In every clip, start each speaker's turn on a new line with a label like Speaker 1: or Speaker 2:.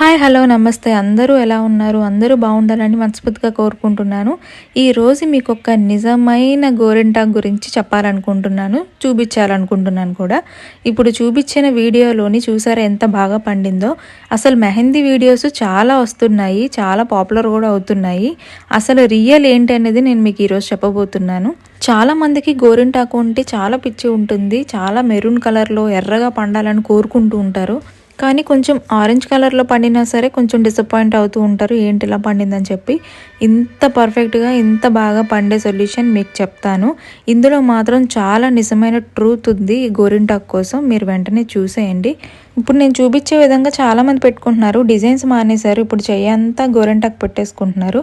Speaker 1: Hi hello నమస్తే. అందరూ ఎలా ఉన్నారు? అందరూ బాగుండాలని మనస్ఫూర్తిగా కోరుకుంటున్నాను. ఈరోజు మీకు ఒక నిజమైన గోరింటాక్ గురించి చెప్పాలనుకుంటున్నాను. చూపించాలనుకుంటున్నాను కూడా. ఇప్పుడు చూపించిన వీడియోలోని చూసారా ఎంత బాగా పండిందో? అసలు మెహందీ వీడియోస్ చాలా వస్తున్నాయి. చాలా పాపులర్ కూడా అవుతున్నాయి. అసలు రియల్ ఏంటి అనేది నేను మీకు ఈరోజు చెప్పబోతున్నాను. చాలా మందికి గోరింటాకు అంటే చాలా పిచ్చి ఉంటుంది. చాలా మెరూన్ కలర్లో ఎర్రగా పండాలని కోరుకుంటూ ఉంటారు. కానీ కొంచెం ఆరెంజ్ కలర్లో పండినా సరే కొంచెం డిసప్పాయింట్ అవుతూ ఉంటారు ఏంటి ఇలా పండిందని చెప్పి. ఇంత పర్ఫెక్ట్గా ఇంత బాగా పండే సొల్యూషన్ మీకు చెప్తాను. ఇందులో మాత్రం చాలా నిజమైన ట్రూత్ ఉంది ఈ గోరింటాక్ కోసం. మీరు వెంటనే చూసేయండి. ఇప్పుడు నేను చూపించే విధంగా చాలామంది పెట్టుకుంటున్నారు. డిజైన్స్ మానేశారు. ఇప్పుడు చెయ్యంతా గోరింటాకు పెట్టేసుకుంటున్నారు.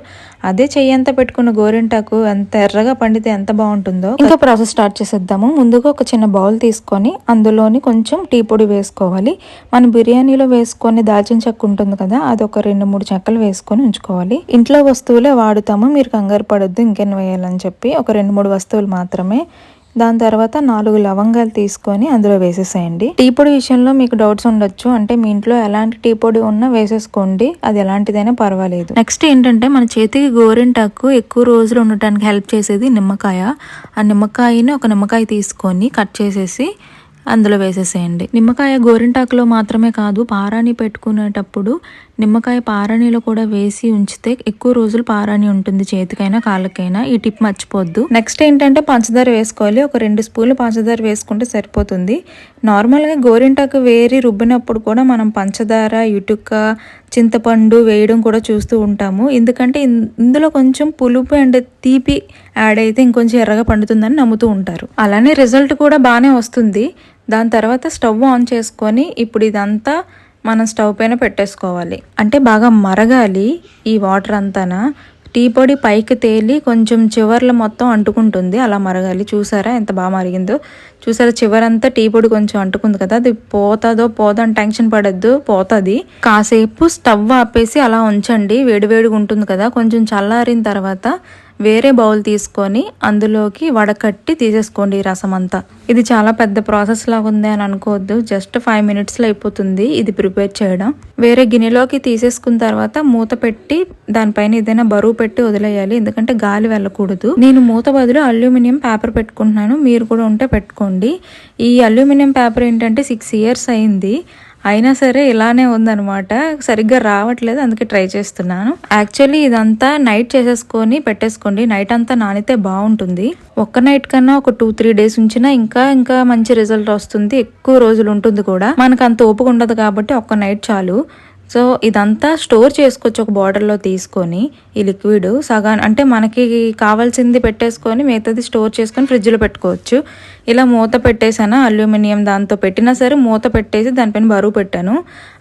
Speaker 1: అదే చెయ్యంతా పెట్టుకున్న గోరింటాకు ఎంత ఎర్రగా పండితే ఎంత బాగుంటుందో. ఇంకా ప్రాసెస్ స్టార్ట్ చేసేద్దాము. ముందుగా ఒక చిన్న బౌల్ తీసుకొని అందులోని కొంచెం టీ పొడి వేసుకోవాలి. మనం బిర్యానీలో వేసుకొని దాల్చిన చెక్క ఉంటుంది కదా అది ఒక రెండు మూడు చెక్కలు వేసుకొని ఉంచుకోవాలి. ఇంట్లో వస్తువులే వాడుతాము మీరు కంగారు పడొద్దు ఇంకెన్ని వేయాలని చెప్పి ఒక రెండు మూడు వస్తువులు మాత్రమే. దాని తర్వాత నాలుగు లవంగాలు తీసుకొని అందులో వేసేసేయండి. టీ పొడి విషయంలో మీకు డౌట్స్ ఉండొచ్చు అంటే మీ ఇంట్లో ఎలాంటి టీ పొడి ఉన్నా వేసేసుకోండి అది ఎలాంటిదైనా పర్వాలేదు. నెక్స్ట్ ఏంటంటే మన చేతికి గోరింటాకు ఎక్కువ రోజులు ఉండటానికి హెల్ప్ చేసేది నిమ్మకాయ. ఆ నిమ్మకాయని ఒక నిమ్మకాయ తీసుకొని కట్ చేసేసి అందులో వేసేసేయండి. నిమ్మకాయ గోరింటాకులో మాత్రమే కాదు పారాని పెట్టుకునేటప్పుడు నిమ్మకాయ పారాణిలో కూడా వేసి ఉంచితే ఎక్కువ రోజులు పారాణి ఉంటుంది చేతికైనా కాళ్ళకైనా. ఈ టిప్ మర్చిపోద్దు. నెక్స్ట్ ఏంటంటే పంచదార వేసుకోవాలి. ఒక రెండు స్పూన్లు పంచదార వేసుకుంటే సరిపోతుంది. నార్మల్గా గోరింటాకు వేరి రుబ్బినప్పుడు కూడా మనం పంచదార ఇటుక చింతపండు వేయడం కూడా చూస్తూ ఉంటాము. ఎందుకంటే ఇందులో కొంచెం పులుపు అండ్ తీపి యాడ్ అయితే ఇంకొంచెం ఎర్రగా పండుతుందని నమ్ముతూ ఉంటారు. అలానే రిజల్ట్ కూడా బాగానే వస్తుంది. దాని తర్వాత స్టవ్ ఆన్ చేసుకొని ఇప్పుడు ఇదంతా మనం స్టవ్ పైన పెట్టేసుకోవాలి. అంటే బాగా మరగాలి ఈ వాటర్ అంతానా. టీ పొడి పైకి తేలి కొంచెం చివర్లు మొత్తం అంటుకుంటుంది. అలా మరగాలి. చూసారా ఎంత బాగా మరిగిందో. చూసారా చివరంతా టీ పొడి కొంచెం అంటుకుంది కదా. అది పోతుందో పోదో అని టెన్షన్ పడద్దు. పోతుంది. కాసేపు స్టవ్ ఆపేసి అలా ఉంచండి. వేడివేడిగా ఉంటుంది కదా. కొంచెం చల్లారిన తర్వాత వేరే బౌల్ తీసుకొని అందులోకి వడకట్టి తీసేసుకోండి ఈ రసం అంతా ఇది చాలా పెద్ద ప్రాసెస్ లాగా ఉంది అని అనుకోవద్దు. జస్ట్ ఫైవ్ మినిట్స్లో అయిపోతుంది ఇది ప్రిపేర్ చేయడం. వేరే గిన్నెలోకి తీసేసుకున్న తర్వాత మూత పెట్టి దానిపైన ఏదైనా బరువు పెట్టి వదిలేయాలి. ఎందుకంటే గాలి వెళ్ళకూడదు. నేను మూత బదులు అల్యూమినియం పేపర్ పెట్టుకుంటున్నాను. మీరు కూడా ఉంటే పెట్టుకోండి. ఈ అల్యూమినియం పేపర్ ఏంటంటే సిక్స్ ఇయర్స్ అయింది. అయినా సరే ఇలానే ఉందనమాట సరిగ్గా రావట్లేదు అందుకే ట్రై చేస్తున్నాను. యాక్చువల్లీ ఇదంతా నైట్ చేసేసుకొని పెట్టేసుకోండి. నైట్ అంతా నానితే బాగుంటుంది. ఒక్క నైట్ కన్నా ఒక టూ త్రీ డేస్ ఉంచినా ఇంకా ఇంకా మంచి రిజల్ట్ వస్తుంది. ఎక్కువ రోజులు ఉంటుంది కూడా. మనకు అంత ఓపిక ఉండదు కాబట్టి ఒక్క నైట్ చాలు. సో ఇదంతా స్టోర్ చేసుకోవచ్చు ఒక బాటిల్లో తీసుకొని ఈ లిక్విడ్ సగాన్ అంటే మనకి కావాల్సింది పెట్టేసుకొని మిగతాది స్టోర్ చేసుకొని ఫ్రిడ్జ్లో పెట్టుకోవచ్చు. ఇలా మూత పెట్టేసాను అల్యూమినియం దాంతో పెట్టినా సరే మూత పెట్టేసి దానిపైన బరువు పెట్టాను.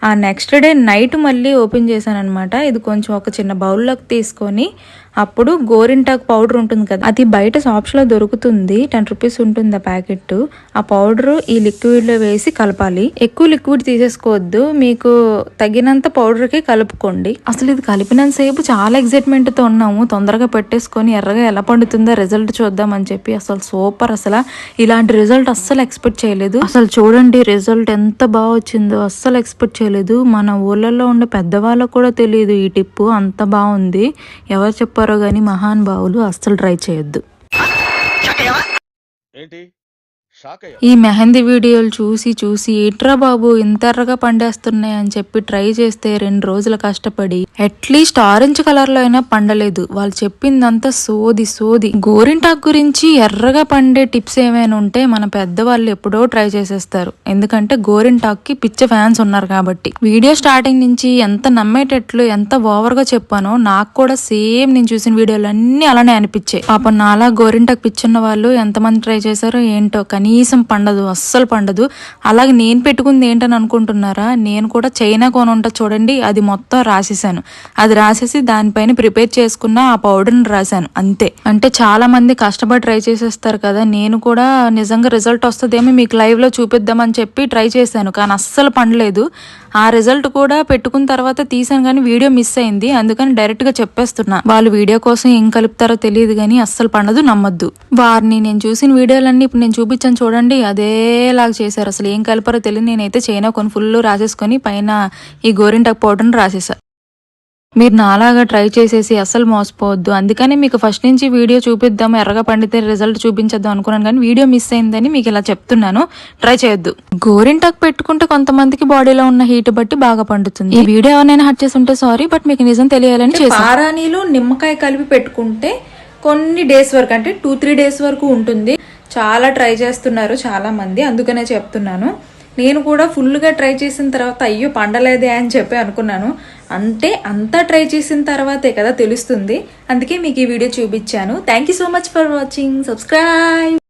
Speaker 1: ఆ నెక్స్ట్ డే నైట్ మళ్ళీ ఓపెన్ చేశాను అనమాట ఇది కొంచెం ఒక చిన్న బౌల్లోకి తీసుకొని అప్పుడు గోరింటాకు పౌడర్ ఉంటుంది కదా అది బయట షాప్స్లో దొరుకుతుంది. టెన్ రూపీస్ ఉంటుంది ఆ ప్యాకెట్ ఆ పౌడర్ ఈ లిక్విడ్లో వేసి కలపాలి. ఎక్కువ లిక్విడ్ తీసేసుకోవద్దు. మీకు తగినంత పౌడర్కి కలుపుకోండి. అసలు ఇది కలిపినంత సేపు చాలా excitement తో ఉన్నాము. తొందరగా పెట్టేసుకొని ఎర్రగా ఎలా పండుతుందో రిజల్ట్ చూద్దాం అని చెప్పి అసలు సూపర్ అసలు. ఇలాంటి రిజల్ట్ అస్సలు ఎక్స్పెక్ట్ చేయలేదు. అసలు చూడండి రిజల్ట్ ఎంత బాగా వచ్చిందో. అస్సలు ఎక్స్పెక్ట్ చేయలేదు. మన ఊళ్ళల్లో ఉండే పెద్దవాళ్ళకు కూడా తెలియదు ఈ టిప్పు అంత బాగుంది. ఎవరు చెప్పారు కానీ మహాన్ బావులు అస్సలు ట్రై చేయొద్దు.
Speaker 2: ఏంటి?
Speaker 1: ఈ మెహందీ వీడియోలు చూసి చూసి ఏట్రా బాబు ఇంతర్రగా పండేస్తున్నాయి అని చెప్పి ట్రై చేస్తే రెండు రోజులు కష్టపడి అట్లీస్ట్ ఆరెంజ్ కలర్లో అయినా పండలేదు. వాళ్ళు చెప్పిందంతా సోది సోది. గోరింటాకు గురించి ఎర్రగా పండే టిప్స్ ఏమైనా ఉంటే మన పెద్దవాళ్ళు ఎప్పుడో ట్రై చేసేస్తారు. ఎందుకంటే గోరింటాక్కి పిచ్చ ఫ్యాన్స్ ఉన్నారు కాబట్టి. వీడియో స్టార్టింగ్ నుంచి ఎంత నమ్మేటట్లు ఎంత ఓవర్గా చెప్పానో నాకు కూడా సేమ్ నేను చూసిన వీడియోలు అన్ని అలానే అనిపించాయి. పాపం నాలా గోరింటాకు పిచ్చున్న వాళ్ళు ఎంతమంది ట్రై చేశారో ఏంటో కనీసం పండదు అస్సలు పండదు. అలాగే నేను పెట్టుకుంది ఏంటని అనుకుంటున్నారా? నేను కూడా చైనా కొని ఉంటా చూడండి అది మొత్తం రాసేసాను అది రాసేసి దానిపైన ప్రిపేర్ చేసుకున్న ఆ పౌడర్ని రాశాను అంతే. అంటే చాలా మంది కష్టపడి ట్రై చేసేస్తారు కదా నేను కూడా నిజంగా రిజల్ట్ వస్తుందేమో మీకు లైవ్లో చూపిద్దామని చెప్పి ట్రై చేశాను కానీ అస్సలు పండలేదు. ఆ రిజల్ట్ కూడా పెట్టుకున్న తర్వాత తీసాను కానీ వీడియో మిస్ అయింది. అందుకని డైరెక్ట్గా చెప్పేస్తున్నా. వాళ్ళు వీడియో కోసం ఏం కలుపుతారో తెలియదు కానీ అస్సలు పండదు నమ్మద్దు. వారిని నేను చూసిన వీడియోలన్నీ ఇప్పుడు నేను చూపించాను చూడండి అదేలాగా చేశారు. అసలు ఏం కలిపారో తెలియదు నేనైతే చైనా కొన్ని ఫుల్ రాసేసుకొని పైన ఈ గోరింటాకు పౌడర్ని రాసేసా. మీరు నాలాగా ట్రై చేసేసి అస్సలు మోసపోవద్దు. అందుకని మీకు ఫస్ట్ నుంచి వీడియో చూపిద్దాం ఎర్రగా పండితే రిజల్ట్ చూపించేద్దాం అనుకున్నాను కానీ వీడియో మిస్ అయిందని మీకు ఇలా చెప్తున్నాను. ట్రై చేయొద్దు. గోరింటాకు పెట్టుకుంటే కొంతమందికి బాడీలో ఉన్న హీట్ బట్టి బాగా పండుతుంది. ఈ వీడియో ఎవరైనా హట్ చేసి ఉంటే సారీ బట్ మీకు నిజం తెలియాలని పారానీలు నిమ్మకాయ కలిపి పెట్టుకుంటే కొన్ని డేస్ వరకు అంటే టూ త్రీ డేస్ వరకు ఉంటుంది. చాలా ట్రై చేస్తున్నారు చాలా మంది అందుకనే చెప్తున్నాను. నేను కూడా ఫుల్గా ట్రై చేసిన తర్వాత అయ్యో పండలేదే అని చెప్పి అనుకున్నాను. అంటే అంతా ట్రై చేసిన తర్వాతే కదా తెలుస్తుంది. అందుకే మీకు ఈ వీడియో చూపించాను. Thank you so much for watching subscribe